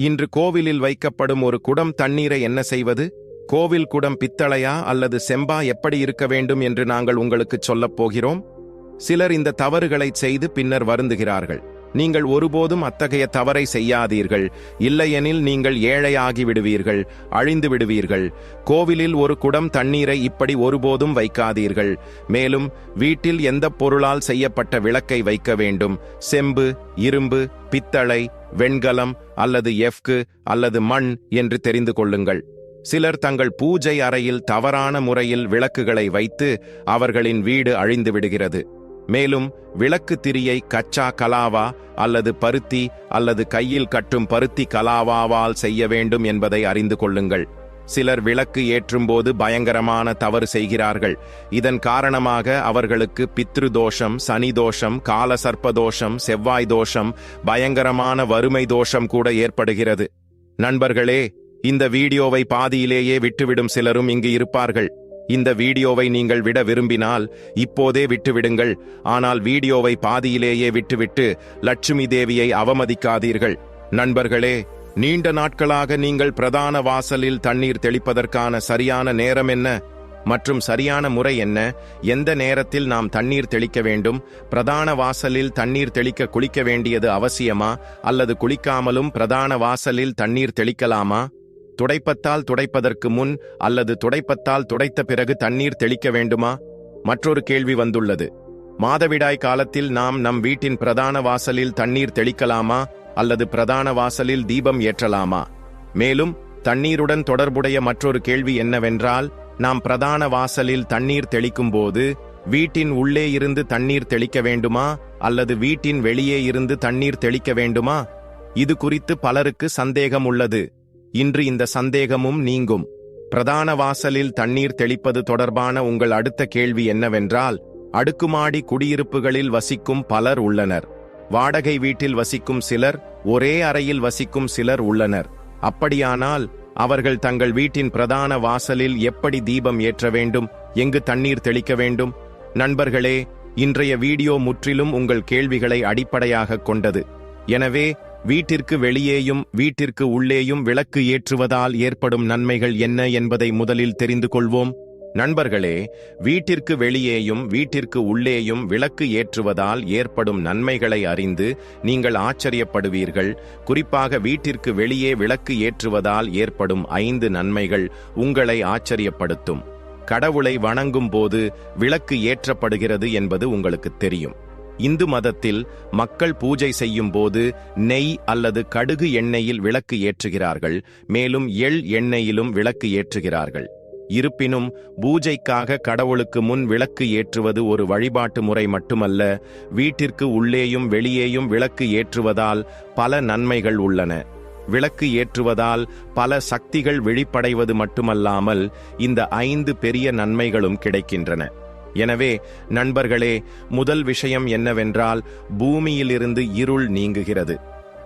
இன்று கோவிலில் வைக்கப்படும் ஒரு குடம் தண்ணீரை என்ன செய்வது? கோவில் குடம் பித்தளையா அல்லது செம்பா எப்படி இருக்க வேண்டும் என்று நாங்கள் உங்களுக்கு சொல்லப் போகிறோம்? சிலர் இந்த தவறுகளைச் செய்து பின்னர் வருந்துகிறார்கள். நீங்கள் ஒருபோதும் அத்தகைய தவறை செய்யாதீர்கள். இல்லையெனில் நீங்கள் ஏழையாகி விடுவீர்கள் அழிந்து விடுவீர்கள் கோவிலில் ஒரு குடம் தண்ணீரை இப்படி ஒருபோதும் வைக்காதீர்கள். மேலும் வீட்டில் எந்த பொருளால் செய்யப்பட்ட விளக்கை வைக்க வேண்டும்? செம்பு இரும்பு பித்தளை வெண்கலம் அல்லது எஃப்கு அல்லது மண் என்று தெரிந்து கொள்ளுங்கள். சிலர் தங்கள் பூஜை அறையில் தவறான முறையில் விளக்குகளை வைத்து அவர்களின் வீடு அழிந்து விடுகிறது மேலும் விளக்கு திரியை கச்சா கலாவா அல்லது பருத்தி அல்லது கையில் கட்டும் பருத்தி கலாவாவால் செய்ய வேண்டும் என்பதை அறிந்து கொள்ளுங்கள். சிலர் விளக்கு ஏற்றும்போது பயங்கரமான தவறு செய்கிறார்கள். இதன் காரணமாக அவர்களுக்கு பித்ரு தோஷம் சனி தோஷம் கால சர்ப்ப தோஷம் செவ்வாய் தோஷம் பயங்கரமான வறுமை தோஷம் கூட ஏற்படுகிறது. நண்பர்களே இந்த வீடியோவை பாதியிலேயே விட்டுவிடும் சிலரும் இங்கு இருப்பார்கள். இந்த வீடியோவை நீங்கள் விட விரும்பினால் இப்போதே விட்டுவிடுங்கள். ஆனால் வீடியோவை பாதியிலேயே விட்டுவிட்டு லட்சுமி தேவியை அவமதிக்காதீர்கள். நண்பர்களே நீண்ட நாட்களாக நீங்கள் பிரதான வாசலில் தண்ணீர் தெளிப்பதற்கான சரியான நேரம் என்ன? மற்றும் சரியான முறை என்ன? எந்த நேரத்தில் நாம் தண்ணீர் தெளிக்க வேண்டும்? பிரதான வாசலில் தண்ணீர் தெளிக்க குளிக்க வேண்டியது அவசியமா? அல்லது குளிக்காமலும் பிரதான வாசலில் தண்ணீர் தெளிக்கலாமா? துடைப்பத்தால் துடைப்பதற்கு முன் அல்லது துடைப்பத்தால் துடைத்த பிறகு தண்ணீர் தெளிக்க வேண்டுமா? மற்றொரு கேள்வி வந்துள்ளது. மாதவிடாய் காலத்தில் நாம் நம் வீட்டின் பிரதான வாசலில் தண்ணீர் தெளிக்கலாமா? அல்லது பிரதான வாசலில் தீபம் ஏற்றலாமா? மேலும் தண்ணீருடன் தொடர்புடைய மற்றொரு கேள்வி என்னவென்றால் நாம் பிரதான வாசலில் தண்ணீர் தெளிக்கும் போது வீட்டின் உள்ளே இருந்து தண்ணீர் தெளிக்க வேண்டுமா? அல்லது வீட்டின் வெளியே இருந்து தண்ணீர் தெளிக்க வேண்டுமா? இது குறித்து பலருக்கு சந்தேகம் உள்ளது. இன்று இந்த சந்தேகமும் நீங்கும். பிரதான வாசலில் தண்ணீர் தெளிப்பது தொடர்பான உங்கள் அடுத்த கேள்வி என்னவென்றால் அடுக்குமாடி குடியிருப்புகளில் வசிக்கும் பலர் உள்ளனர். வாடகை வீட்டில் வசிக்கும் சிலர் ஒரே அறையில் வசிக்கும் சிலர் உள்ளனர். அப்படியானால் அவர்கள் தங்கள் வீட்டின் பிரதான வாசலில் எப்படி தீபம் ஏற்ற வேண்டும் எங்கு தண்ணீர் தெளிக்க வேண்டும்? நண்பர்களே இன்றைய வீடியோ முற்றிலும் உங்கள் கேள்விகளை அடிப்படையாக கொண்டது. எனவே வீட்டிற்கு வெளியேயும் வீட்டிற்கு உள்ளேயும் விளக்கு ஏற்றுவதால் ஏற்படும் நன்மைகள் என்ன என்பதை முதலில் தெரிந்து கொள்வோம். நண்பர்களே வீட்டிற்கு வெளியேயும் வீட்டிற்கு உள்ளேயும் விளக்கு ஏற்றுவதால் ஏற்படும் நன்மைகளை அறிந்து நீங்கள் ஆச்சரியப்படுவீர்கள். குறிப்பாக வீட்டிற்கு வெளியே விளக்கு ஏற்றுவதால் ஏற்படும் ஐந்து நன்மைகள் உங்களை ஆச்சரியப்படுத்தும். கடவுளை வணங்கும் போது விளக்கு ஏற்றப்படுகிறது என்பது உங்களுக்கு தெரியும். இந்து மதத்தில் மக்கள் பூஜை செய்யும் போது நெய் அல்லது கடுகு எண்ணெயில் விளக்கு ஏற்றுகிறார்கள் மேலும் எள் எண்ணெயிலும் விளக்கு ஏற்றுகிறார்கள். இருப்பினும் பூஜைக்காக கடவுளுக்கு முன் விளக்கு ஏற்றுவது ஒரு வழிபாட்டு முறை மட்டுமல்ல வீட்டிற்கு உள்ளேயும் வெளியேயும் விளக்கு ஏற்றுவதால் பல நன்மைகள் உள்ளன. விளக்கு ஏற்றுவதால் பல சக்திகள் வெளிப்படைவது மட்டுமல்லாமல் இந்த ஐந்து பெரிய நன்மைகளும் கிடைக்கின்றன. எனவே நண்பர்களே முதல் விஷயம் என்னவென்றால் பூமியிலிருந்து இருள் நீங்குகிறது.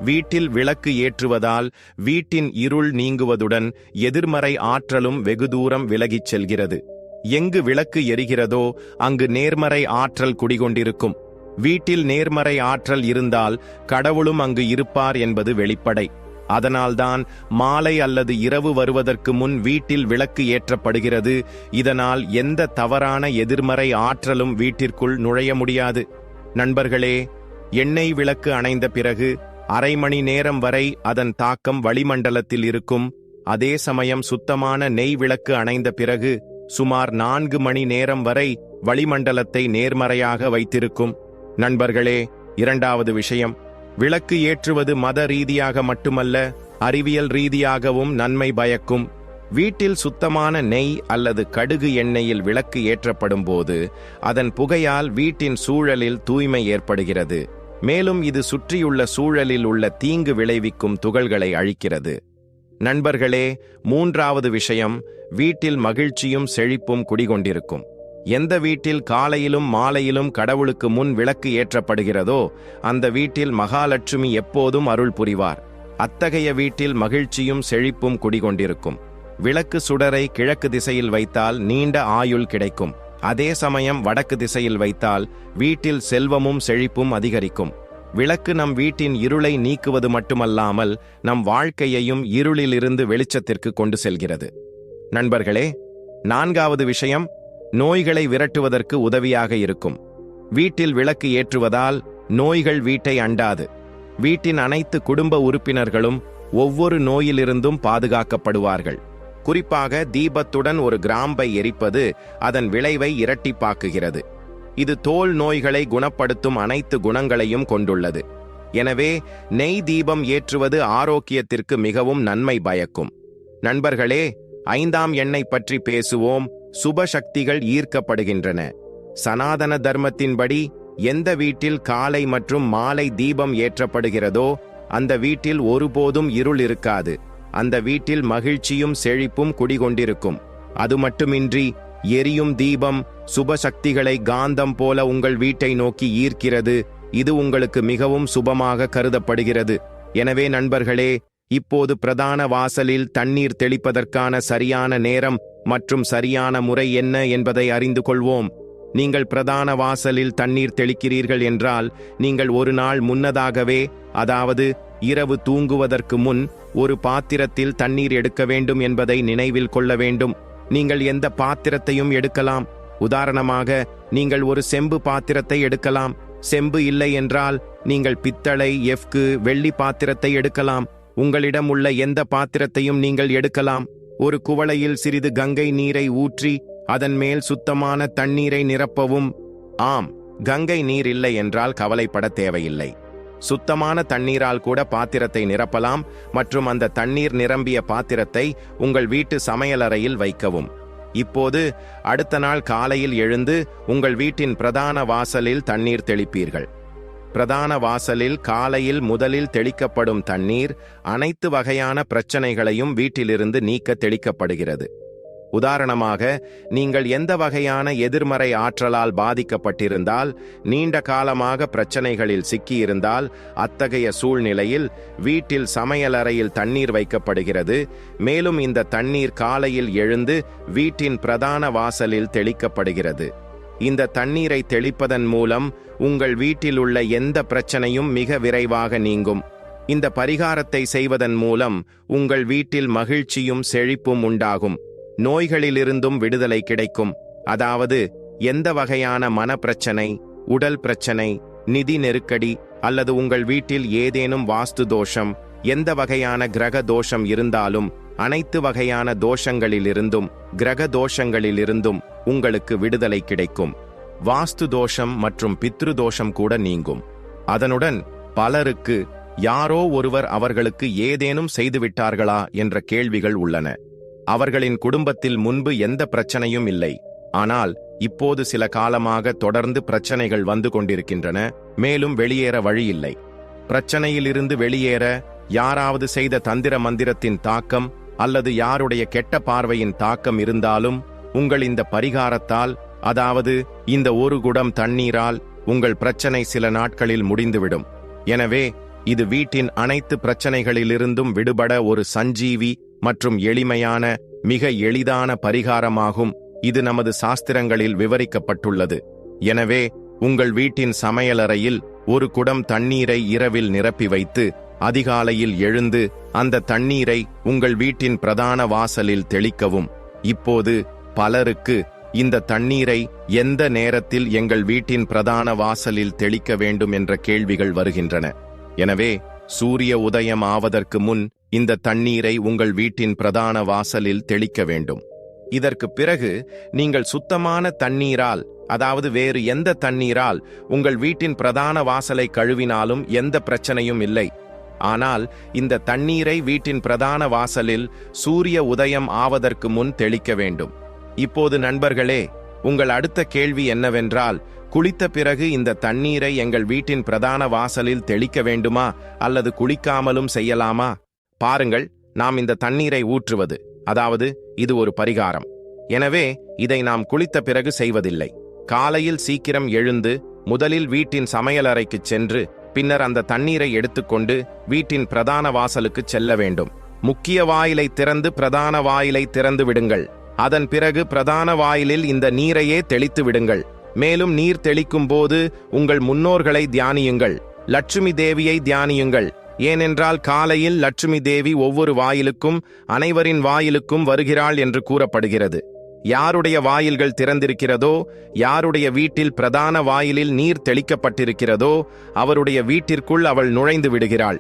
வீட்டில் விளக்கு ஏற்றுவதால் வீட்டின் இருள் நீங்குவதுடன் எதிர்மறை ஆற்றலும் வெகு தூரம் விலகிச் செல்கிறது. எங்கு விளக்கு எரிகிறதோ அங்கு நேர்மறை ஆற்றல் குடிகொண்டிருக்கும். வீட்டில் நேர்மறை ஆற்றல் இருந்தால் கடவுளும் அங்கு இருப்பார் என்பது வெளிப்படை. அதனால்தான் மாலை அல்லது இரவு வருவதற்கு முன் வீட்டில் விளக்கு ஏற்றப்படுகிறது. இதனால் எந்த தவறான எதிர்மறை ஆற்றலும் வீட்டிற்குள் நுழைய முடியாது. நண்பர்களே எண்ணெய் விளக்கு அணைந்த பிறகு அரை மணி நேரம் வரை அதன் தாக்கம் வளிமண்டலத்தில் இருக்கும். அதே சமயம் சுத்தமான நெய் விளக்கு அணைந்த பிறகு சுமார் நான்கு மணி நேரம் வரை வளிமண்டலத்தை நேர்மறையாக வைத்திருக்கும். நண்பர்களே இரண்டாவது விஷயம். விளக்கு ஏற்றுவது மத ரீதியாக மட்டுமல்ல அறிவியல் ரீதியாகவும் நன்மை பயக்கும். வீட்டில் சுத்தமான நெய் அல்லது கடுகு எண்ணெயில் விளக்கு ஏற்றப்படும் போது அதன் புகையால் வீட்டின் சூழலில் தூய்மை ஏற்படுகிறது. மேலும் இது சுற்றியுள்ள சூழலில் உள்ள தீங்கு விளைவிக்கும் துகள்களை அழிக்கிறது. நண்பர்களே மூன்றாவது விஷயம் வீட்டில் மகிழ்ச்சியும் செழிப்பும் குடிகொண்டிருக்கும். எந்த வீட்டில் காலையிலும் மாலையிலும் கடவுளுக்கு முன் விளக்கு ஏற்றப்படுகிறதோ அந்த வீட்டில் மகாலட்சுமி எப்போதும் அருள் புரிவார். அத்தகைய வீட்டில் மகிழ்ச்சியும் செழிப்பும் குடிகொண்டிருக்கும். விளக்கு சுடரை கிழக்கு திசையில் வைத்தால் நீண்ட ஆயுள் கிடைக்கும். அதே சமயம் வடக்கு திசையில் வைத்தால் வீட்டில் செல்வமும் செழிப்பும் அதிகரிக்கும். விளக்கு நம் வீட்டின் இருளை நீக்குவது மட்டுமல்லாமல் நம் வாழ்க்கையையும் இருளிலிருந்து வெளிச்சத்திற்கு கொண்டு செல்கிறது. நண்பர்களே நான்காவது விஷயம் நோய்களை விரட்டுவதற்கு உதவியாக இருக்கும். வீட்டில் விளக்கு ஏற்றுவதால் நோய்கள் வீட்டை அண்டாது. வீட்டின் அனைத்து குடும்ப உறுப்பினர்களும் ஒவ்வொரு நோயிலிருந்தும் பாதுகாக்கப்படுவார்கள். குறிப்பாக தீபத்துடன் ஒரு கிராம்பை எரிப்பது அதன் விளைவை இரட்டிப்பாக்குகிறது. இது தோல் நோய்களை குணப்படுத்தும் அனைத்து குணங்களையும் கொண்டுள்ளது. எனவே நெய் தீபம் ஏற்றுவது ஆரோக்கியத்திற்கு மிகவும் நன்மை பயக்கும். நண்பர்களே ஐந்தாம் எண்ணை பற்றி பேசுவோம். சுப சக்திகள் ஈர்க்கப்படுகின்றன. சனாதன தர்மத்தின்படி எந்த வீட்டில் காலை மற்றும் மாலை தீபம் ஏற்றப்படுகிறதோ அந்த வீட்டில் ஒருபோதும் இருள் இருக்காது. அந்த வீட்டில் மகிழ்ச்சியும் செழிப்பும் குடிகொண்டிருக்கும். அது மட்டுமின்றி எரியும் தீபம் சுப சக்திகளை காந்தம் போல உங்கள் வீட்டை நோக்கி ஈர்க்கிறது இது உங்களுக்கு மிகவும் சுபமாக கருதப்படுகிறது. எனவே நண்பர்களே இப்போது பிரதான வாசலில் தண்ணீர் தெளிப்பதற்கான சரியான நேரம் மற்றும் சரியான முறை என்ன என்பதை அறிந்து கொள்வோம். நீங்கள் பிரதான வாசலில் தண்ணீர் தெளிக்கிறீர்கள் என்றால் நீங்கள் ஒரு நாள் முன்னதாகவே அதாவது இரவு தூங்குவதற்கு முன் ஒரு பாத்திரத்தில் தண்ணீர் எடுக்க வேண்டும் என்பதை நினைவில் கொள்ள வேண்டும். நீங்கள் எந்த பாத்திரத்தையும் எடுக்கலாம். உதாரணமாக நீங்கள் ஒரு செம்பு பாத்திரத்தை எடுக்கலாம். செம்பு இல்லை என்றால் நீங்கள் பித்தளை எஃப்கு வெள்ளி பாத்திரத்தை எடுக்கலாம். உங்களிடம் உள்ள எந்த பாத்திரத்தையும் நீங்கள் எடுக்கலாம். ஒரு குவளையில் சிறிது கங்கை நீரை ஊற்றி அதன் மேல் சுத்தமான தண்ணீரை நிரப்பவும். ஆம் கங்கை நீர் இல்லை என்றால் கவலைப்பட தேவையில்லை. சுத்தமான தண்ணீரால் கூட பாத்திரத்தை நிரப்பலாம் மற்றும் அந்த தண்ணீர் நிரம்பிய பாத்திரத்தை உங்கள் வீட்டு சமையலறையில் வைக்கவும். இப்போது அடுத்த நாள் காலையில் எழுந்து உங்கள் வீட்டின் பிரதான வாசலில் தண்ணீர் தெளிப்பீர்கள். பிரதான வாசலில் காலையில் முதலில் தெளிக்கப்படும் தண்ணீர் அனைத்து வகையான பிரச்சனைகளையும் வீட்டிலிருந்து நீக்க தெளிக்கப்படுகிறது. உதாரணமாக நீங்கள் எந்த வகையான எதிர்மறை ஆற்றலால் பாதிக்கப்பட்டிருந்தால் நீண்ட காலமாக பிரச்சனைகளில் சிக்கியிருந்தால் அத்தகைய சூழ்நிலையில் வீட்டில் சமையலறையில் தண்ணீர் வைக்கப்படுகிறது. மேலும் இந்த தண்ணீர் காலையில் எழுந்து வீட்டின் பிரதான வாசலில் தெளிக்கப்படுகிறது. இந்த தண்ணீரை தெளிப்பதன் மூலம் உங்கள் வீட்டில் உள்ள எந்த பிரச்சனையும் மிக விரைவாக நீங்கும். இந்த பரிகாரத்தை செய்வதன் மூலம் உங்கள் வீட்டில் மகிழ்ச்சியும் செழிப்பும் உண்டாகும். நோய்களிலிருந்தும் விடுதலை கிடைக்கும். அதாவது எந்த வகையான மனப்பிரச்சனை உடல் பிரச்சனை நிதி நெருக்கடி அல்லது உங்கள் வீட்டில் ஏதேனும் வாஸ்து தோஷம் எந்த வகையான கிரக தோஷம் இருந்தாலும் அனைத்து வகையான தோஷங்களிலிருந்தும் கிரக தோஷங்களிலிருந்தும் உங்களுக்கு விடுதலை கிடைக்கும். வாஸ்து தோஷம் மற்றும் பித்ரு தோஷம் கூட நீங்கும். அதனுடன் பலருக்கு யாரோ ஒருவர் அவர்களுக்கு ஏதேனும் செய்துவிட்டார்களா என்ற கேள்விகள் உள்ளன. அவர்களின் குடும்பத்தில் முன்பு எந்த பிரச்சனையும் இல்லை. ஆனால் இப்போது சில காலமாக தொடர்ந்து பிரச்சனைகள் வந்து கொண்டிருக்கின்றன மேலும் வெளியேற வழியில்லை. பிரச்சனையிலிருந்து வெளியேற யாராவது செய்த தந்திர மந்திரத்தின் தாக்கம் அல்லது யாருடைய கெட்ட பார்வையின் தாக்கம் இருந்தாலும் உங்கள் இந்த பரிகாரத்தால் அதாவது இந்த ஒரு குடம் தண்ணீரால் உங்கள் பிரச்சனை சில நாட்களில் முடிந்துவிடும். எனவே இது வீட்டின் அனைத்து பிரச்சனைகளிலிருந்தும் விடுபட ஒரு சஞ்சீவி மற்றும் எளிமையான மிக எளிதான பரிகாரமாகும். இது நமது சாஸ்திரங்களில் விவரிக்கப்பட்டுள்ளது. எனவே உங்கள் வீட்டின் சமையலறையில் ஒரு குடம் தண்ணீரை இரவில் நிரப்பி வைத்து அதிகாலையில் எழுந்து அந்த தண்ணீரை உங்கள் வீட்டின் பிரதான வாசலில் தெளிக்கவும். இப்போது பலருக்கு இந்த தண்ணீரை எந்த நேரத்தில் எங்கள் வீட்டின் பிரதான வாசலில் தெளிக்க வேண்டும் என்ற கேள்விகள் வருகின்றன. எனவே சூரிய உதயம் ஆவதற்கு முன் இந்த தண்ணீரை உங்கள் வீட்டின் பிரதான வாசலில் தெளிக்க வேண்டும். இதற்கு பிறகு நீங்கள் சுத்தமான தண்ணீரால் அதாவது வேறு எந்த தண்ணீரால் உங்கள் வீட்டின் பிரதான வாசலை கழுவினாலும் எந்த பிரச்சனையும் இல்லை. ஆனால் இந்த தண்ணீரை வீட்டின் பிரதான வாசலில் சூரிய உதயம் ஆவதற்கு முன் தெளிக்க வேண்டும். இப்போது நண்பர்களே உங்கள் அடுத்த கேள்வி என்னவென்றால் குளித்த பிறகு இந்த தண்ணீரை எங்கள் வீட்டின் பிரதான வாசலில் தெளிக்க வேண்டுமா அல்லது குளிக்காமலும் செய்யலாமா? பாருங்கள் நாம் இந்த தண்ணீரை ஊற்றுவது அதாவது இது ஒரு பரிகாரம். எனவே இதை நாம் குளித்த பிறகு செய்வதில்லை. காலையில் சீக்கிரம் எழுந்து முதலில் வீட்டின் சமையலறைக்குச் சென்று பின்னர் அந்த தண்ணீரை எடுத்துக்கொண்டு வீட்டின் பிரதான வாசலுக்கு செல்ல வேண்டும். முக்கிய வாயிலை திறந்து பிரதான வாயிலை திறந்து விடுங்கள். அதன் பிறகு பிரதான வாயிலில் இந்த நீரையே தெளித்து விடுங்கள். மேலும் நீர் தெளிக்கும் போது உங்கள் முன்னோர்களை தியானியுங்கள். லட்சுமி தேவியை தியானியுங்கள். ஏனென்றால் காலையில் லட்சுமி தேவி ஒவ்வொரு வாயிலுக்கும் அனைவரின் வாயிலுக்கும் வருகிறாள் என்று கூறப்படுகிறது. யாருடைய வாயில்கள் திறந்திருக்கிறதோ யாருடைய வீட்டில் பிரதான வாயிலில் நீர் தெளிக்கப்பட்டிருக்கிறதோ அவருடைய வீட்டிற்குள் அவள் நுழைந்து விடுகிறாள்.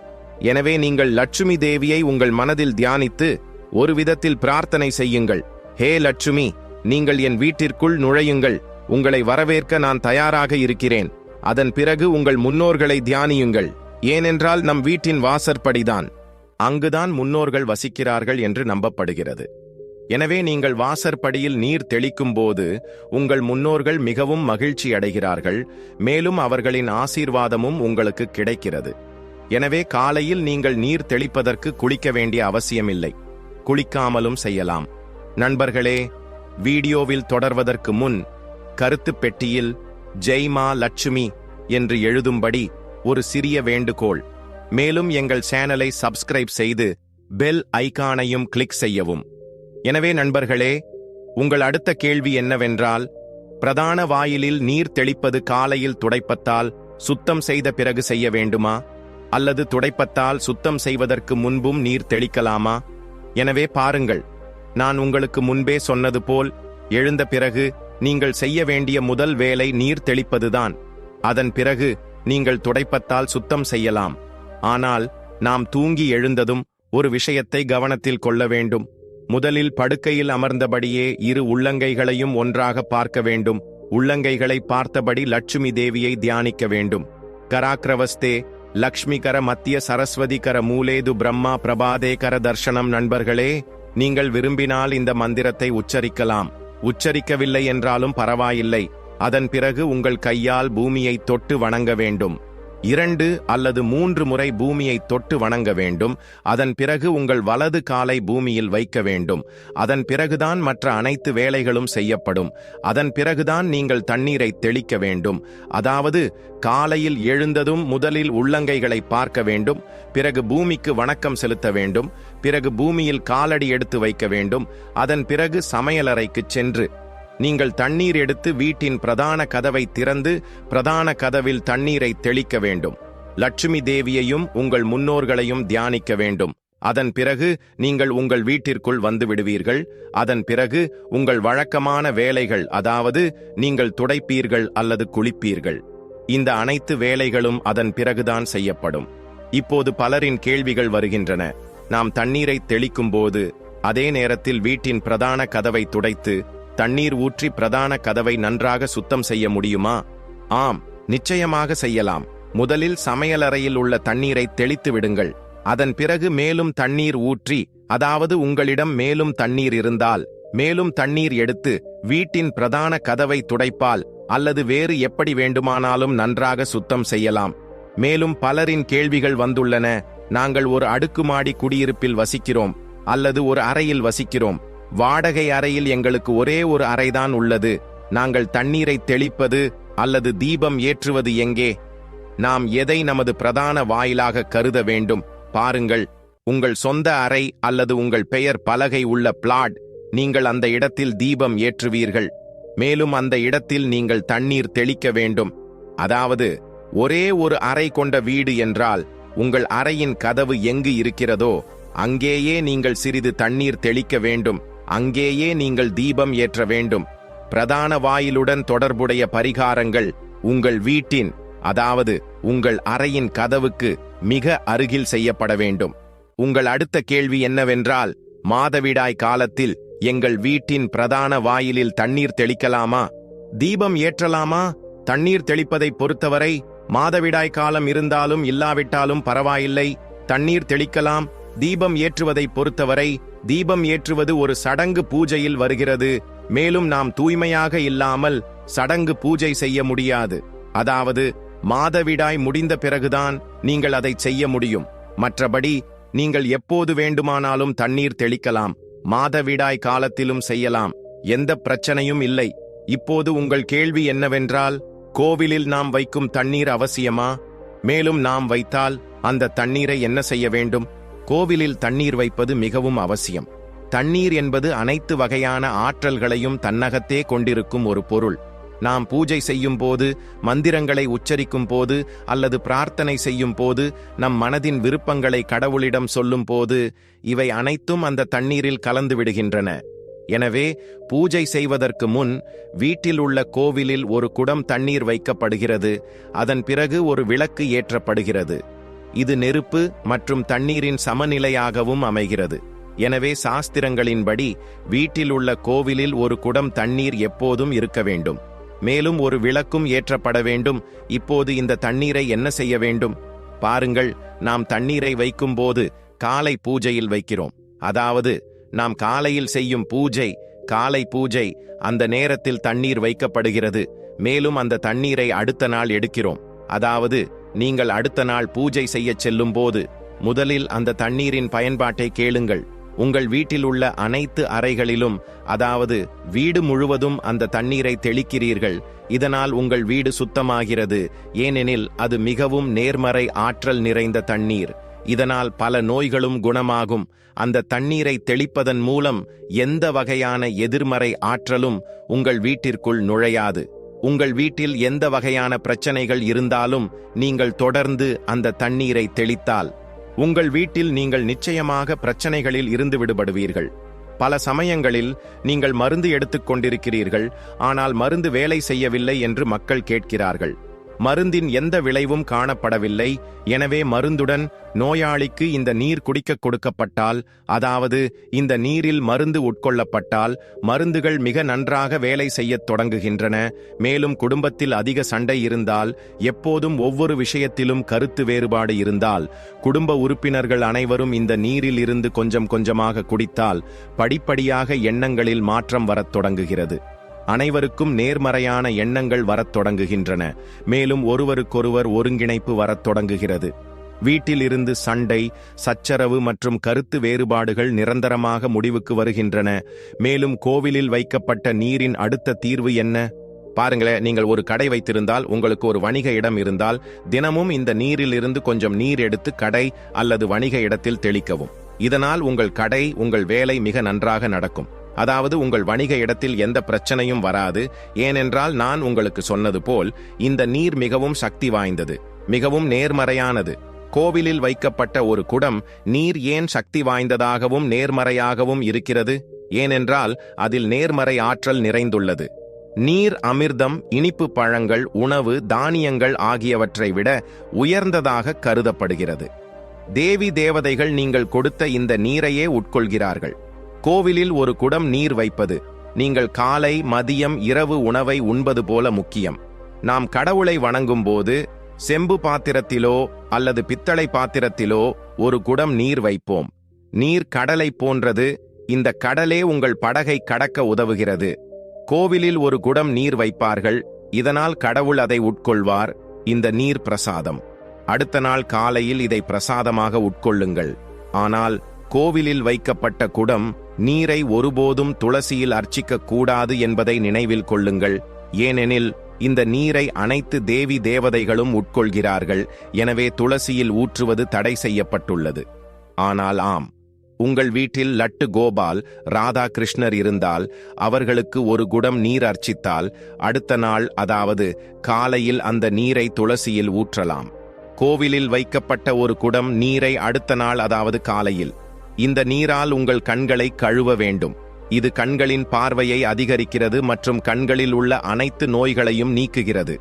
எனவே நீங்கள் லட்சுமி தேவியை உங்கள் மனதில் தியானித்து ஒரு விதத்தில் பிரார்த்தனை செய்யுங்கள். ஹே லட்சுமி நீங்கள் என் வீட்டிற்குள் நுழையுங்கள். உங்களை வரவேற்க நான் தயாராக இருக்கிறேன். அதன் பிறகு உங்கள் முன்னோர்களை தியானியுங்கள். ஏனென்றால் நம் வீட்டின் வாசற்படிதான். அங்குதான் முன்னோர்கள் வசிக்கிறார்கள் என்று நம்பப்படுகிறது. எனவே நீங்கள் வாசற்படியில் நீர் தெளிக்கும் போது உங்கள் முன்னோர்கள் மிகவும் மகிழ்ச்சி அடைகிறார்கள் மேலும் அவர்களின் ஆசீர்வாதமும் உங்களுக்கு கிடைக்கிறது. எனவே காலையில் நீங்கள் நீர் தெளிப்பதற்கு குளிக்க வேண்டிய அவசியமில்லை. குளிக்காமலும் செய்யலாம். நண்பர்களே வீடியோவில் தொடர்வதற்கு முன் கருத்து பெட்டியில் ஜெய்மா லட்சுமி என்று எழுதும்படி ஒரு சிறிய வேண்டுகோள். மேலும் எங்கள் சேனலை சப்ஸ்கிரைப் செய்து பெல் ஐகானையும் கிளிக் செய்யவும். எனவே நண்பர்களே உங்கள் அடுத்த கேள்வி என்னவென்றால் பிரதான வாயிலில் நீர் தெளிப்பது காலையில் துடைப்பத்தால் சுத்தம் செய்த பிறகு செய்ய வேண்டுமா? அல்லது துடைப்பத்தால் சுத்தம் செய்வதற்கு முன்பும் நீர் தெளிக்கலாமா? எனவே பாருங்கள் நான் உங்களுக்கு முன்பே சொன்னது போல் எழுந்த பிறகு நீங்கள் செய்ய வேண்டிய முதல் வேலை நீர் தெளிப்பதுதான். அதன் பிறகு நீங்கள் துடைப்பத்தால் சுத்தம் செய்யலாம். ஆனால் நாம் தூங்கி எழுந்ததும் ஒரு விஷயத்தை கவனத்தில் கொள்ள வேண்டும். முதலில் படுக்கையில் அமர்ந்தபடியே இரு உள்ளங்கைகளையும் ஒன்றாக பார்க்க வேண்டும். உள்ளங்கைகளை பார்த்தபடி லட்சுமி தேவியை தியானிக்க வேண்டும். கராக்கிரவஸ்தே லக்ஷ்மிகர மத்திய சரஸ்வதிகர மூலேது பிரம்மா பிரபாதேகர தர்ஷனம் நண்பர்களே நீங்கள் விரும்பினால் இந்த மந்திரத்தை உச்சரிக்கலாம். உச்சரிக்கவில்லை என்றாலும் பரவாயில்லை. அதன் பிறகு உங்கள் கையால் பூமியை தொட்டு வணங்க வேண்டும். இரண்டு அல்லது மூன்று முறை பூமியை தொட்டு வணங்க வேண்டும். அதன் பிறகு உங்கள் வலது காலை பூமியில் வைக்க வேண்டும். அதன் பிறகுதான் மற்ற அனைத்து வேலைகளும் செய்யப்படும். அதன் பிறகுதான் நீங்கள் தண்ணீரை தெளிக்க வேண்டும். அதாவது காலையில் எழுந்ததும் முதலில் உள்ளங்கைகளை பார்க்க வேண்டும். பிறகு பூமிக்கு வணக்கம் செலுத்த வேண்டும். பிறகு பூமியில் காலடி எடுத்து வைக்க வேண்டும். அதன் பிறகு சமையலறைக்கு சென்று நீங்கள் தண்ணீர் எடுத்து வீட்டின் பிரதான கதவை திறந்து பிரதான கதவில் தண்ணீரை தெளிக்க வேண்டும். லட்சுமி தேவியையும் உங்கள் முன்னோர்களையும் தியானிக்க வேண்டும். அதன் பிறகு நீங்கள் உங்கள் வீட்டிற்குள் வந்து விடுவீர்கள். அதன் பிறகு உங்கள் வழக்கமான வேலைகள் அதாவது நீங்கள் துடைப்பீர்கள் அல்லது குளிப்பீர்கள். இந்த அனைத்து வேலைகளும் அதன் பிறகுதான் செய்யப்படும். இப்போது பலரின் கேள்விகள் வருகின்றன. நாம் தண்ணீரை தெளிக்கும் போது அதே நேரத்தில் வீட்டின் பிரதான கதவை துடைத்து தண்ணீர் ஊற்றி பிரதான கதவை நன்றாக சுத்தம் செய்ய முடியுமா? ஆம் நிச்சயமாக செய்யலாம். முதலில் சமையலறையில் உள்ள தண்ணீரை தெளித்து விடுங்கள். அதன் பிறகு மேலும் தண்ணீர் ஊற்றி அதாவது உங்களிடம் மேலும் தண்ணீர் இருந்தால் மேலும் தண்ணீர் எடுத்து வீட்டின் பிரதான கதவை துடைப்பால் அல்லது வேறு எப்படி வேண்டுமானாலும் நன்றாக சுத்தம் செய்யலாம். மேலும் பலரின் கேள்விகள் வந்துள்ளன. நாங்கள் ஒரு அடுக்குமாடி குடியிருப்பில் வசிக்கிறோம் அல்லது ஒரு அறையில் வசிக்கிறோம். வாடகை அறையில் எங்களுக்கு ஒரே ஒரு அறைதான் உள்ளது. நாங்கள் தண்ணீரை தெளிப்பது அல்லது தீபம் ஏற்றுவது எங்கே? நாம் எதை நமது பிரதான வாயிலாக கருத வேண்டும்? பாருங்கள் உங்கள் சொந்த அறை அல்லது உங்கள் பெயர் பலகை உள்ள பிளாட். நீங்கள் அந்த இடத்தில் தீபம் ஏற்றுவீர்கள். மேலும் அந்த இடத்தில் நீங்கள் தண்ணீர் தெளிக்க வேண்டும். அதாவது ஒரே ஒரு அறை கொண்ட வீடு என்றால் உங்கள் அறையின் கதவு எங்கு இருக்கிறதோ அங்கேயே நீங்கள் சிறிது தண்ணீர் தெளிக்க வேண்டும். அங்கேயே நீங்கள் தீபம் ஏற்ற வேண்டும். பிரதான வாயிலுடன் தொடர்புடைய பரிகாரங்கள் உங்கள் வீட்டின் அதாவது உங்கள் அறையின் கதவுக்கு மிக அருகில் செய்யப்பட வேண்டும். உங்கள் அடுத்த கேள்வி என்னவென்றால் மாதவிடாய் காலத்தில் எங்கள் வீட்டின் பிரதான வாயிலில் தண்ணீர் தெளிக்கலாமா? தீபம் ஏற்றலாமா? தண்ணீர் தெளிப்பதை பொறுத்தவரை மாதவிடாய் காலம் இருந்தாலும் இல்லாவிட்டாலும் பரவாயில்லை. தண்ணீர் தெளிக்கலாம். தீபம் ஏற்றுவதை பொறுத்தவரை தீபம் ஏற்றுவது ஒரு சடங்கு பூஜையில் வருகிறது. மேலும் நாம் தூய்மையாக இல்லாமல் சடங்கு பூஜை செய்ய முடியாது. அதாவது மாதவிடாய் முடிந்த பிறகுதான் நீங்கள் அதை செய்ய முடியும். மற்றபடி நீங்கள் எப்போது வேண்டுமானாலும் தண்ணீர் தெளிக்கலாம். மாதவிடாய் காலத்திலும் செய்யலாம். எந்த பிரச்சனையும் இல்லை. இப்போது உங்கள் கேள்வி என்னவென்றால் கோவிலில் நாம் வைக்கும் தண்ணீர் அவசியமா? மேலும் நாம் வைத்தால் அந்த தண்ணீரை என்ன செய்ய வேண்டும்? கோவிலில் தண்ணீர் வைப்பது மிகவும் அவசியம். தண்ணீர் என்பது அனைத்து வகையான ஆற்றல்களையும் தன்னகத்தே கொண்டிருக்கும் ஒரு பொருள். நாம் பூஜை செய்யும் போது மந்திரங்களை உச்சரிக்கும் போது அல்லது பிரார்த்தனை செய்யும் போது நம் மனதின் விருப்பங்களை கடவுளிடம் சொல்லும் போது இவை அனைத்தும் அந்த தண்ணீரில் கலந்து விடுகின்றன. எனவே பூஜை செய்வதற்கு முன் வீட்டில் உள்ள கோவிலில் ஒரு குடம் தண்ணீர் வைக்கப்படுகிறது. அதன் பிறகு ஒரு விளக்கு ஏற்றப்படுகிறது. இது நெருப்பு மற்றும் தண்ணீரின் சமநிலையாகவும் அமைகிறது. எனவே சாஸ்திரங்களின்படி வீட்டில் உள்ள கோவிலில் ஒரு குடம் தண்ணீர் எப்போதும் இருக்க வேண்டும். மேலும் ஒரு விளக்கும் ஏற்றப்பட வேண்டும். இப்போது இந்த தண்ணீரை என்ன செய்ய வேண்டும்? பாருங்கள் நாம் தண்ணீரை வைக்கும்போது காலை பூஜையில் வைக்கிறோம். அதாவது நாம் காலையில் செய்யும் பூஜை காலை பூஜை அந்த நேரத்தில் தண்ணீர் வைக்கப்படுகிறது. மேலும் அந்த தண்ணீரை அடுத்த நாள் எடுக்கிறோம். அதாவது நீங்கள் அடுத்த நாள் பூஜை செய்யச் செல்லும் போது முதலில் அந்த தண்ணீரின் பயன்பாட்டை கேளுங்கள். உங்கள் வீட்டில் உள்ள அனைத்து அறைகளிலும் அதாவது வீடு முழுவதும் அந்த தண்ணீரை தெளிக்கிறீர்கள். இதனால் உங்கள் வீடு சுத்தமாகிறது. ஏனெனில் அது மிகவும் நேர்மறை ஆற்றல் நிறைந்த தண்ணீர். இதனால் பல நோய்களும் குணமாகும். அந்த தண்ணீரை தெளிப்பதன் மூலம் எந்த வகையான எதிர்மறை ஆற்றலும் உங்கள் வீட்டிற்குள் நுழையாது. உங்கள் வீட்டில் எந்த வகையான பிரச்சனைகள் இருந்தாலும் நீங்கள் தொடர்ந்து அந்த தண்ணீரை தெளித்தால் உங்கள் வீட்டில் நீங்கள் நிச்சயமாக பிரச்சனைகளில் இருந்து விடுபடுவீர்கள். பல சமயங்களில் நீங்கள் மருந்து எடுத்துக் கொண்டிருக்கிறீர்கள் ஆனால் மருந்து வேலை செய்யவில்லை என்று மக்கள் கேட்கிறார்கள். மருந்தின் எந்த விளைவும் காணப்படவில்லை. எனவே மருந்துடன் நோயாளிக்கு இந்த நீர் குடிக்க கொடுக்கப்பட்டால் அதாவது இந்த நீரில் மருந்து உட்கொள்ளப்பட்டால் மருந்துகள் மிக நன்றாக வேலை செய்யத் தொடங்குகின்றன. மேலும் குடும்பத்தில் அதிக சண்டை இருந்தால் எப்போதும் ஒவ்வொரு விஷயத்திலும் கருத்து வேறுபாடு இருந்தால் குடும்ப உறுப்பினர்கள் அனைவரும் இந்த நீரில் இருந்து கொஞ்சம் கொஞ்சமாக குடித்தால் படிப்படியாக எண்ணங்களில் மாற்றம் வரத் தொடங்குகிறது. அனைவருக்கும் நேர்மறையான எண்ணங்கள் வரத் தொடங்குகின்றன. மேலும் ஒருவருக்கொருவர் ஒருங்கிணைப்பு வரத் தொடங்குகிறது. வீட்டிலிருந்து சண்டை சச்சரவு மற்றும் கருத்து வேறுபாடுகள் நிரந்தரமாக முடிவுக்கு வருகின்றன. மேலும் கோவிலில் வைக்கப்பட்ட நீரின் அடுத்த தீர்வு என்ன? பாருங்களேன் நீங்கள் ஒரு கடை வைத்திருந்தால் உங்களுக்கு ஒரு வணிக இடம் இருந்தால் தினமும் இந்த நீரிலிருந்து கொஞ்சம் நீர் எடுத்து கடை அல்லது வணிக இடத்தில் தெளிக்கவும். இதனால் உங்கள் கடை உங்கள் வேலை மிக நன்றாக நடக்கும். அதாவது உங்கள் வணிக இடத்தில் எந்த பிரச்சனையும் வராது ஏனென்றால் நான் உங்களுக்கு சொன்னது போல் இந்த நீர் மிகவும் சக்தி வாய்ந்தது மிகவும் நேர்மறையானது. கோவிலில் வைக்கப்பட்ட ஒரு குடம் நீர் ஏன் சக்தி வாய்ந்ததாகவும் நேர்மறையாகவும் இருக்கிறது? ஏனென்றால் அதில் நேர்மறை ஆற்றல் நிறைந்துள்ளது. நீர் அமிர்தம் இனிப்பு பழங்கள் உணவு தானியங்கள் ஆகியவற்றை விட உயர்ந்ததாக கருதப்படுகிறது. தேவி தேவதைகள் நீங்கள் கொடுத்த இந்த நீரையே உட்கொள்கிறார்கள். கோவிலில் ஒரு குடம் நீர் வைப்பது. நீங்கள் காலை மதியம் இரவு உணவை உண்பது போல முக்கியம். நாம் கடவுளை வணங்கும் போது செம்பு பாத்திரத்திலோ அல்லது பித்தளை பாத்திரத்திலோ ஒரு குடம் நீர் வைப்போம். நீர் கடலை போன்றது இந்த கடலே உங்கள் படகை கடக்க உதவுகிறது. கோவிலில் ஒரு குடம் நீர் வைப்பார்கள் இதனால் கடவுள் அதை உட்கொள்வார் இந்த நீர் பிரசாதம். அடுத்த நாள் காலையில் இதை பிரசாதமாக உட்கொள்ளுங்கள். ஆனால் கோவிலில் வைக்கப்பட்ட குடம் நீரை ஒருபோதும் துளசியில் அர்ச்சிக்க கூடாது என்பதை நினைவில் கொள்ளுங்கள். ஏனெனில் இந்த நீரை அனைத்து தேவி தேவதைகளும் உட்கொள்கிறார்கள். எனவே துளசியில் ஊற்றுவது தடை செய்யப்பட்டுள்ளது. ஆனால் ஆம் உங்கள் வீட்டில் லட்டு கோபால் ராதா கிருஷ்ணர் இருந்தால் அவர்களுக்கு ஒரு குடம் நீர் அர்ச்சித்தால் அடுத்த நாள் அதாவது காலையில் அந்த நீரை துளசியில் ஊற்றலாம். கோவிலில் வைக்கப்பட்ட ஒரு குடம் நீரை அடுத்த நாள் அதாவது காலையில். இந்த நீரால் உங்கள் கண்களை கழுவ வேண்டும். இது கண்களின் பார்வையை அதிகரிக்கிறது மற்றும் கண்களில் உள்ள அனைத்து நோய்களையும் நீக்குகிறது.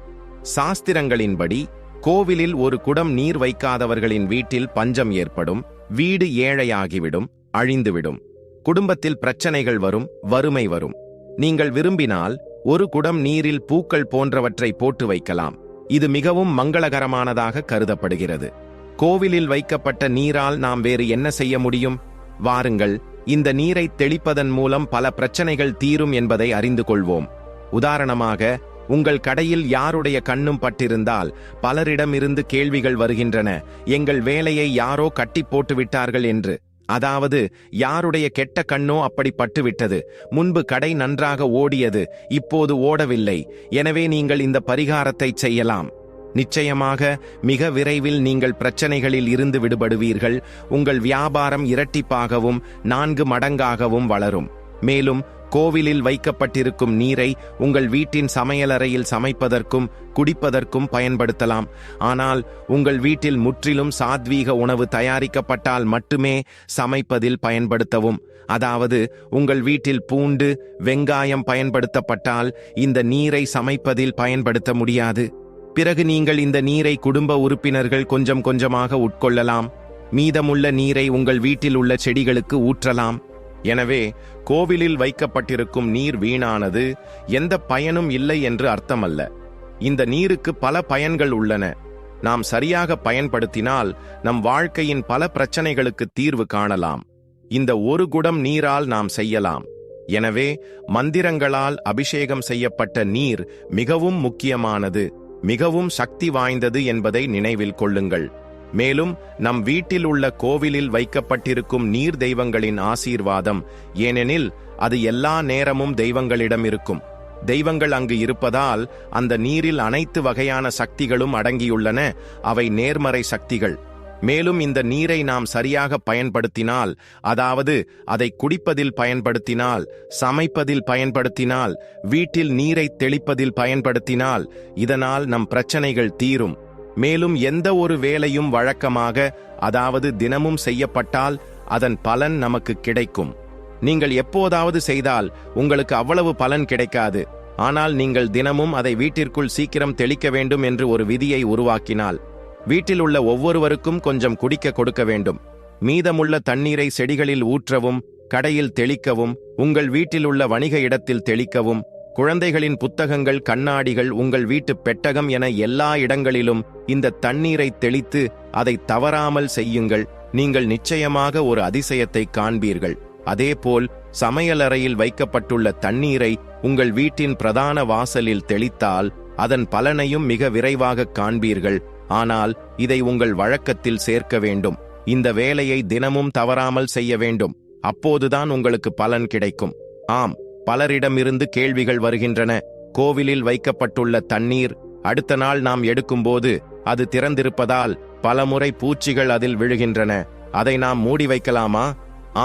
சாஸ்திரங்களின்படி கோவிலில் ஒரு குடம் நீர் வைக்காதவர்களின் வீட்டில் பஞ்சம் ஏற்படும் வீடு ஏழையாகிவிடும் அழிந்துவிடும். குடும்பத்தில் பிரச்சனைகள் வரும் வறுமை வரும். நீங்கள் விரும்பினால் ஒரு குடம் நீரில் பூக்கள் போன்றவற்றை போட்டு வைக்கலாம். இது மிகவும் மங்களகரமானதாக கருதப்படுகிறது. கோவிலில் வைக்கப்பட்ட நீரால் நாம் வேறு என்ன செய்ய முடியும்? வாருங்கள் இந்த நீரை தெளிப்பதன் மூலம் பல பிரச்சனைகள் தீரும் என்பதை அறிந்து கொள்வோம். உதாரணமாக உங்கள் கடையில் யாருடைய கண்ணும் பட்டிருந்தால் பலரிடமிருந்து கேள்விகள் வருகின்றன. எங்கள் வேலையை யாரோ கட்டி போட்டு விட்டார்கள் என்று. அதாவது யாருடைய கெட்ட கண்ணோ அப்படி பட்டுவிட்டது. முன்பு கடை நன்றாக ஓடியது இப்போது ஓடவில்லை. எனவே நீங்கள் இந்த பரிகாரத்தை செய்யலாம். நிச்சயமாக மிக விரைவில் நீங்கள் பிரச்சனைகளில் இருந்து விடுபடுவீர்கள். உங்கள் வியாபாரம் இரட்டிப்பாகவும் நான்கு மடங்காகவும் வளரும். மேலும் கோவிலில் வைக்கப்பட்டிருக்கும் நீரை உங்கள் வீட்டின் சமையலறையில் சமைப்பதற்கும் குடிப்பதற்கும் பயன்படுத்தலாம். ஆனால் உங்கள் வீட்டில் முற்றிலும் சாத்வீக உணவு தயாரிக்கப்பட்டால் மட்டுமே சமைப்பதில் பயன்படுத்தவும். அதாவது உங்கள் வீட்டில் பூண்டு வெங்காயம் பயன்படுத்தப்பட்டால் இந்த நீரை சமைப்பதில் பயன்படுத்த முடியாது. பிறகு நீங்கள் இந்த நீரை குடும்ப உறுப்பினர்கள் கொஞ்சம் கொஞ்சமாக உட்கொள்ளலாம். மீதமுள்ள நீரை உங்கள் வீட்டில் உள்ள செடிகளுக்கு ஊற்றலாம். எனவே கோவிலில் வைக்கப்பட்டிருக்கும் நீர் வீணானது எந்த பயனும் இல்லை என்று அர்த்தமல்ல. இந்த நீருக்கு பல பயன்கள் உள்ளன. நாம் சரியாக பயன்படுத்தினால் நம் வாழ்க்கையின் பல பிரச்சனைகளுக்கு தீர்வு காணலாம். இந்த ஒரு குடம் நீரால் நாம் செய்யலாம். எனவே மந்திரங்களால் அபிஷேகம் செய்யப்பட்ட நீர் மிகவும் முக்கியமானது. மிகவும் சக்தி வாய்ந்தது என்பதை நினைவில் கொள்ளுங்கள். மேலும் நம் வீட்டில் உள்ள கோவிலில் வைக்கப்பட்டிருக்கும் நீர் தெய்வங்களின் ஆசீர்வாதம் ஏனெனில் அது எல்லா நேரமும் தெய்வங்களிடம் இருக்கும். தெய்வங்கள் அங்கு இருப்பதால் அந்த நீரில் அனைத்து வகையான சக்திகளும் அடங்கியுள்ளன அவை நேர்மறை சக்திகள். மேலும் இந்த நீரை நாம் சரியாக பயன்படுத்தினால் அதாவது அதை குடிப்பதில் பயன்படுத்தினால் சமைப்பதில் பயன்படுத்தினால் வீட்டில் நீரை தெளிப்பதில் பயன்படுத்தினால் இதனால் நம் பிரச்சனைகள் தீரும். மேலும் எந்த ஒரு வேலையும் வழக்கமாக அதாவது தினமும் செய்யப்பட்டால் அதன் பலன் நமக்கு கிடைக்கும். நீங்கள் எப்போதாவது செய்தால் உங்களுக்கு அவ்வளவு பலன் கிடைக்காது. ஆனால் நீங்கள் தினமும் அதை வீட்டிற்குள் சீக்கிரம் தெளிக்க வேண்டும் என்று ஒரு விதியை உருவாக்கினால். வீட்டில் உள்ள ஒவ்வொருவருக்கும் கொஞ்சம் குடிக்க கொடுக்க வேண்டும். மீதமுள்ள தண்ணீரை செடிகளில் ஊற்றவும் கடையில் தெளிக்கவும் உங்கள் வீட்டில் உள்ள வணிக இடத்தில் தெளிக்கவும் குழந்தைகளின் புத்தகங்கள் கண்ணாடிகள் உங்கள் வீட்டு பெட்டகம் என எல்லா இடங்களிலும் இந்த தண்ணீரை தெளித்து அதை தவறாமல் செய்யுங்கள். நீங்கள் நிச்சயமாக ஒரு அதிசயத்தை காண்பீர்கள். அதேபோல் சமையலறையில் வைக்கப்பட்டுள்ள தண்ணீரை உங்கள் வீட்டின் பிரதான வாசலில் தெளித்தால் அதன் பலனையும் மிக விரைவாக காண்பீர்கள். ஆனால் இதை உங்கள் வழக்கத்தில் சேர்க்க வேண்டும். இந்த வேலையை தினமும் தவறாமல் செய்ய வேண்டும். அப்போதுதான் உங்களுக்கு பலன் கிடைக்கும். ஆம் பலரிடமிருந்து கேள்விகள் வருகின்றன. கோவிலில் வைக்கப்பட்டுள்ள தண்ணீர் அடுத்த நாள் நாம் எடுக்கும்போது அது திறந்திருப்பதால் பலமுறை பூச்சிகள் அதில் விழுகின்றன. அதை நாம் மூடி வைக்கலாமா?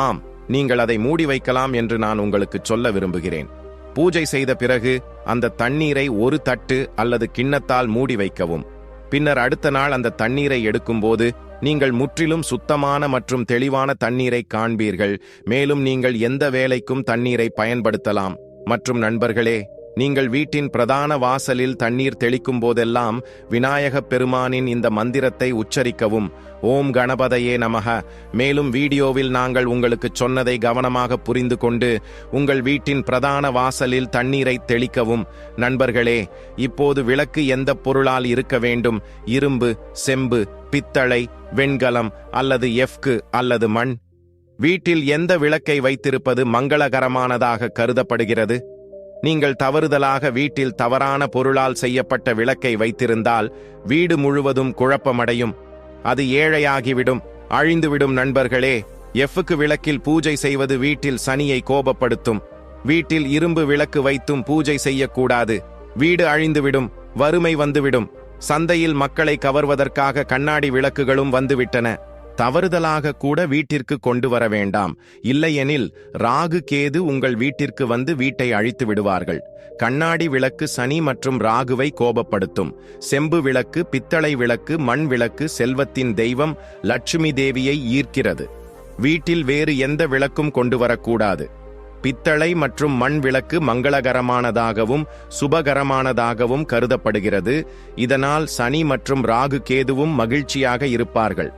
ஆம் நீங்கள் அதை மூடி வைக்கலாம் என்று நான் உங்களுக்கு சொல்ல விரும்புகிறேன். பூஜை செய்த பிறகு அந்த தண்ணீரை ஒரு தட்டு அல்லது கிண்ணத்தால் மூடி வைக்கவும். பின்னர் அடுத்த நாள் அந்த தண்ணீரை எடுக்கும்போது நீங்கள் முற்றிலும் சுத்தமான மற்றும் தெளிவான தண்ணீரை காண்பீர்கள். மேலும் நீங்கள் எந்த வேலைக்கும் தண்ணீரை பயன்படுத்தலாம். மற்றும் நண்பர்களே நீங்கள் வீட்டின் பிரதான வாசலில் தண்ணீர் தெளிக்கும் போதெல்லாம் விநாயகப் பெருமானின் இந்த மந்திரத்தை உச்சரிக்கவும். ஓம் கணபதையே நமக. மேலும் வீடியோவில் நாங்கள் உங்களுக்கு சொன்னதை கவனமாக புரிந்து கொண்டு உங்கள் வீட்டின் பிரதான வாசலில் தண்ணீரை தெளிக்கவும். நண்பர்களே இப்போது விளக்கு எந்த பொருளால் இருக்க வேண்டும்? இரும்பு செம்பு பித்தளை வெண்கலம் அல்லது எஃப்கு அல்லது மண்? வீட்டில் எந்த விளக்கை வைத்திருப்பது மங்களகரமானதாக கருதப்படுகிறது? நீங்கள் தவறுதலாக வீட்டில் தவறான பொருளால் செய்யப்பட்ட விளக்கை வைத்திருந்தால் வீடு முழுவதும் குழப்பமடையும். அது ஏழையாகிவிடும். அழிந்துவிடும் நண்பர்களே எஃப்க்கு விளக்கில் பூஜை செய்வது வீட்டில் சனியை கோபப்படுத்தும். வீட்டில் இரும்பு விளக்கு வைத்தும் பூஜை செய்யக்கூடாது. வீடு அழிந்துவிடும் வறுமை வந்துவிடும். சந்தையில் மக்களை கவர்வதற்காக கண்ணாடி விளக்குகளும் வந்துவிட்டன. தவறுதலாக கூட வீட்டிற்கு கொண்டு வர வேண்டாம். இல்லையெனில் ராகு கேது உங்கள் வீட்டிற்கு வந்து வீட்டை அழித்து விடுவார்கள். கண்ணாடி விளக்கு சனி மற்றும் ராகுவை கோபப்படுத்தும். செம்பு விளக்கு பித்தளை விளக்கு மண் விளக்கு செல்வத்தின் தெய்வம் லட்சுமி தேவியை ஈர்க்கிறது. வீட்டில் வேறு எந்த விளக்கும் கொண்டு வரக்கூடாது. பித்தளை மற்றும் மண் விளக்கு மங்களகரமானதாகவும் சுபகரமானதாகவும் கருதப்படுகிறது. இதனால் சனி மற்றும் ராகு கேதுவும் மகிழ்ச்சியாக இருப்பார்கள்.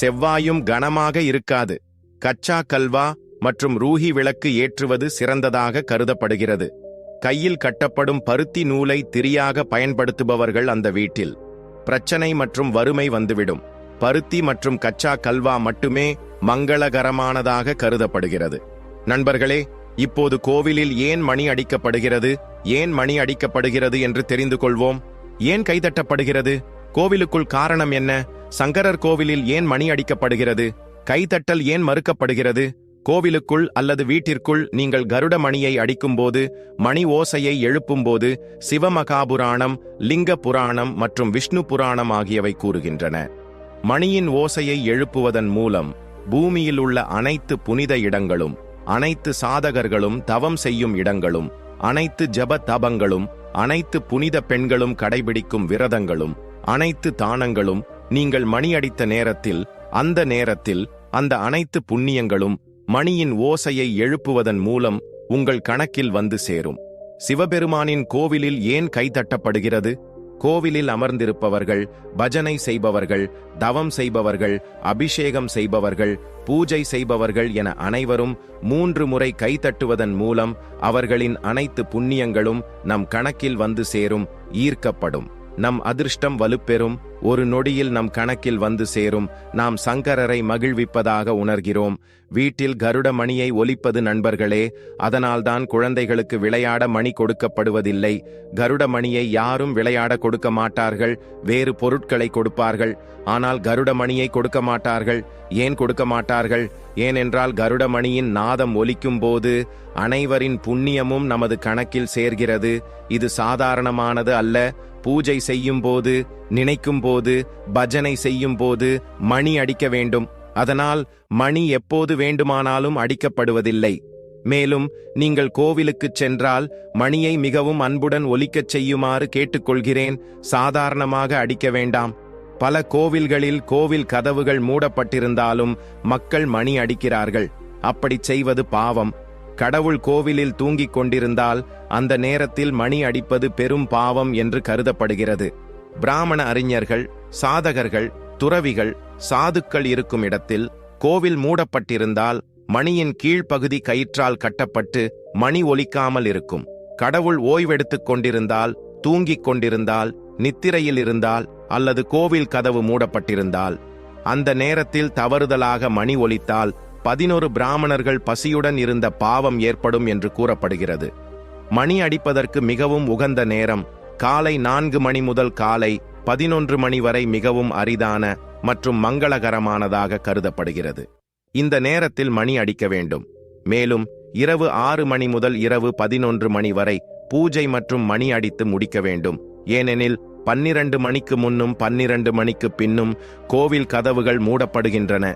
செவ்வாயும் கனமாக இருக்காது. கச்சா கல்வா மற்றும் ரூஹி விளக்கு ஏற்றுவது சிறந்ததாக கருதப்படுகிறது. கையில் கட்டப்படும் பருத்தி நூலை திரியாக பயன்படுத்துபவர்கள் அந்த வீட்டில். பிரச்சனை மற்றும் வறுமை வந்துவிடும். பருத்தி மற்றும் கச்சா கல்வா மட்டுமே மங்களகரமானதாக கருதப்படுகிறது. நண்பர்களே இப்போது கோவிலில் ஏன் மணி அடிக்கப்படுகிறது? ஏன் மணி அடிக்கப்படுகிறது என்று தெரிந்து கொள்வோம். ஏன் கைதட்டப்படுகிறது? கோவிலுக்குள் காரணம் என்ன? சங்கரர் கோவிலில் ஏன் மணி அடிக்கப்படுகிறது? கைதட்டல் ஏன் மறுக்கப்படுகிறது? கோவிலுக்குள் அல்லது வீட்டிற்குள் நீங்கள் கருட மணியை அடிக்கும்போது மணி ஓசையை எழுப்பும்போது சிவமகாபுராணம் லிங்க புராணம் மற்றும் விஷ்ணு புராணம் ஆகியவை கூறுகின்றன. மணியின் ஓசையை எழுப்புவதன் மூலம் பூமியில் உள்ள அனைத்து புனித இடங்களும் அனைத்து சாதகர்களும் தவம் செய்யும் இடங்களும் அனைத்து ஜப தபங்களும் அனைத்து புனித பெண்களும் கடைபிடிக்கும் விரதங்களும் அனைத்து தானங்களும் நீங்கள் மணி அடித்த நேரத்தில் அந்த நேரத்தில் அந்த அனைத்து புண்ணியங்களும் மணியின் ஓசையை எழுப்புவதன் மூலம் உங்கள் கணக்கில் வந்து சேரும். சிவபெருமானின் கோவிலில் ஏன் கைதட்டப்படுகிறது? கோவிலில் அமர்ந்திருப்பவர்கள் பஜனை செய்பவர்கள் தவம் செய்பவர்கள் அபிஷேகம் செய்பவர்கள் பூஜை செய்பவர்கள் என அனைவரும் மூன்று முறை கைதட்டுவதன் மூலம் அவர்களின் அனைத்து புண்ணியங்களும் நம் கணக்கில் வந்து சேரும் ஈர்க்கப்படும். நம் அதிர்ஷ்டம் வலுப்பெறும் ஒரு நொடியில் நம் கணக்கில் வந்து சேரும் நாம் சங்கரரை மகிழ்விப்பதாக உணர்கிறோம். வீட்டில் கருட மணியை ஒலிப்பது நண்பர்களே அதனால்தான் குழந்தைகளுக்கு விளையாட மணி கொடுக்கப்படுவதில்லை. கருட மணியை யாரும் விளையாட கொடுக்க மாட்டார்கள் வேறு பொருட்களை கொடுப்பார்கள். ஆனால் கருட மணியை கொடுக்க மாட்டார்கள் ஏன் கொடுக்க மாட்டார்கள்? ஏனென்றால் கருடமணியின் நாதம் ஒலிக்கும் போது அனைவரின் புண்ணியமும் நமது கணக்கில் சேர்கிறது. இது சாதாரணமானது அல்ல பூஜை செய்யும் போது நினைக்கும் போது பஜனை செய்யும் போது மணி அடிக்க வேண்டும். அதனால் மணி எப்போது வேண்டுமானாலும் அடிக்கப்படுவதில்லை. மேலும் நீங்கள் கோவிலுக்குச் சென்றால் மணியை மிகவும் அன்புடன் ஒலிக்கச் செய்யுமாறு கேட்டுக்கொள்கிறேன். சாதாரணமாக அடிக்க வேண்டாம். பல கோவில்களில் கோவில் கதவுகள் மூடப்பட்டிருந்தாலும் மக்கள் மணி அடிக்கிறார்கள். அப்படிச் செய்வது பாவம். கடவுள் கோவிலில் தூங்கிக் கொண்டிருந்தால் அந்த நேரத்தில் மணி அடிப்பது பெரும் பாவம் என்று கருதப்படுகிறது. பிராமண அறிஞர்கள் சாதகர்கள் துறவிகள் சாதுக்கள் இருக்கும் இடத்தில் கோவில் மூடப்பட்டிருந்தால் மணியின் கீழ்ப்பகுதி கயிற்றால் கட்டப்பட்டு மணி ஒலிக்காமல் இருக்கும். கடவுள் ஓய்வெடுத்துக் கொண்டிருந்தால் தூங்கிக் கொண்டிருந்தால் நித்திரையில் இருந்தால் அல்லது கோவில் கதவு மூடப்பட்டிருந்தால் அந்த நேரத்தில் தவறுதலாக மணி ஒலித்தால் பதினொரு பிராமணர்கள் பசியுடன் இருந்த பாவம் ஏற்படும் என்று கூறப்படுகிறது. மணி அடிப்பதற்கு மிகவும் உகந்த நேரம் காலை நான்கு மணி முதல் காலை பதினொன்று மணி வரை மிகவும் அரிதான மற்றும் மங்களகரமானதாக கருதப்படுகிறது. இந்த நேரத்தில் மணி அடிக்க வேண்டும். மேலும் இரவு ஆறு மணி முதல் இரவு பதினொன்று மணி வரை பூஜை மற்றும் மணி அடித்து முடிக்க வேண்டும். ஏனெனில் பன்னிரண்டு மணிக்கு முன்னும் பன்னிரண்டு மணிக்கு பின்னும் கோவில் கதவுகள் மூடப்படுகின்றன.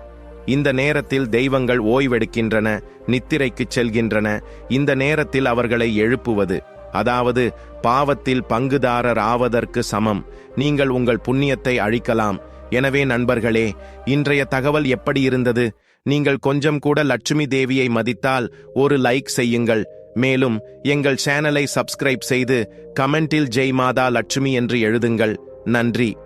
இந்த நேரத்தில் தெய்வங்கள் ஓய்வெடுக்கின்றன நித்திரைக்குச் செல்கின்றன. இந்த நேரத்தில் அவர்களை எழுப்புவது. அதாவது பாவத்தில் பங்குதாரர் ஆவதற்கு சமம். நீங்கள் உங்கள் புண்ணியத்தை அழிக்கலாம். எனவே நண்பர்களே இன்றைய தகவல் எப்படி இருந்தது? நீங்கள் கொஞ்சம் கூட லட்சுமி தேவியை மதித்தால் ஒரு லைக் செய்யுங்கள். மேலும் எங்கள் சேனலை சப்ஸ்கிரைப் செய்து கமெண்டில் ஜெய் மாதா லட்சுமி என்று எழுதுங்கள். நன்றி.